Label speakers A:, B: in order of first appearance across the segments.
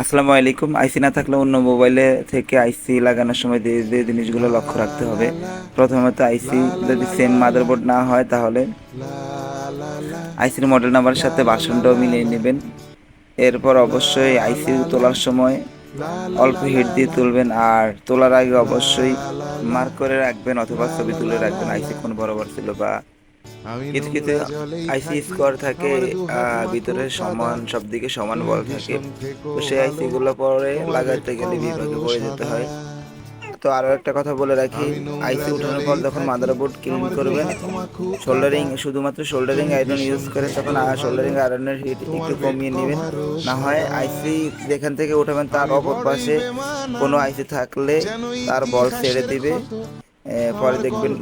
A: আসসালামু আলাইকুম। আইসি না থাকলে অন্য মোবাইলে থেকে আইসি লাগানোর সময় যে যে জিনিসগুলো লক্ষ্য রাখতে হবে। প্রথমত আইসি যদি সেম মাদারবোর্ড না হয় তাহলে আইসির মডেল নাম্বারের সাথে বাসনটাও মিলিয়ে নেবেন। এরপর অবশ্যই আইসি তোলার সময় অল্প হিট দিয়ে তুলবেন আর তোলার আগে অবশ্যই মার্ক করে রাখবেন অথবা ছবি তুলে রাখবেন। আইসি কোন বরাবর ছিল বা কিছু আইসি স্কোয়ার থাকে ভিতরে সমান সব দিকে সমান বল থাকে। তো সেই আইসি গুলো পরে লাগাতে গেলে বিভাগে পড়ে যেতে হয়। তো আরও একটা কথা বলে রাখি আইসি উঠানোর পর যখন মাদারবোর্ড ক্লিন করবেন শোল্ডারিং শুধুমাত্র শোল্ডারিং আয়রন ইউজ করে তখন শোল্ডারিং আয়রনের হিট একটু কমিয়ে নেবেন। না হয় আইসি যেখান থেকে উঠাবেন তার অপর পাশে কোনো আইসি থাকলে তার বল ছেড়ে দিবে। পরে দেখবেন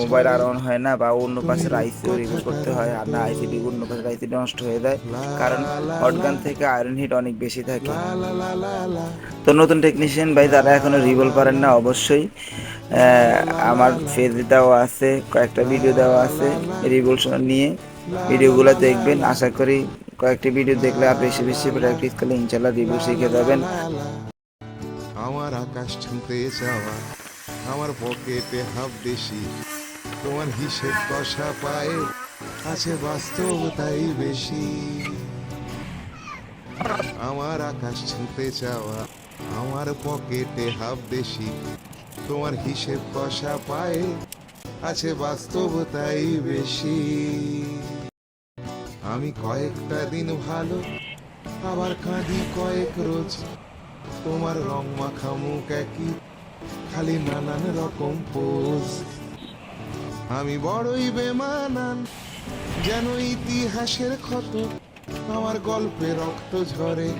A: মোবাইল আর অন হয় না বা অন্য পাশের আইসিও রিমুভ করতে হয়। আর না আইসিডি অন্য পাশের আইসিডি নষ্ট হয়ে যায়। কারণ হটগান থেকে আয়রন হিট অনেক বেশি থাকে। তো নতুন টেকনিশিয়ান ভাই, যারা এখনও রিভল পারেন না, অবশ্যই আমার ফেজ দেওয়া আছে, কয়েকটা ভিডিও দেওয়া আছে রিভলশন নিয়ে। ভিডিওগুলো দেখবেন। আশা করি কয়েকটি ভিডিও দেখলে আর বেশি বেশি প্র্যাকটিস করলে ইনশাল্লাহ রিভিউ শিখে যাবেন।
B: আমার আকাশ ছুঁতে যাওয়া। আমার পকেটে হাফ দেশি তোমার হিসেব কষা পায়ে আছে বাস্তবতাই বেশি। আমার আকাশ ছুঁতে চাওয়া আমার পকেটে হাফ দেশি তোমার হিসেব কষা পায়ে আছে বাস্তবতাই বেশি। আমি কয়েকটা দিন ভালো, আবার কাঁদি কয়েক রোজ। তোমার রং মাখা মুখ একই খালি নানান রকম পোজ। আমি বড়ই বেমানান যেন ইতিহাসের ক্ষত আমার গল্পে রক্ত ঝরে।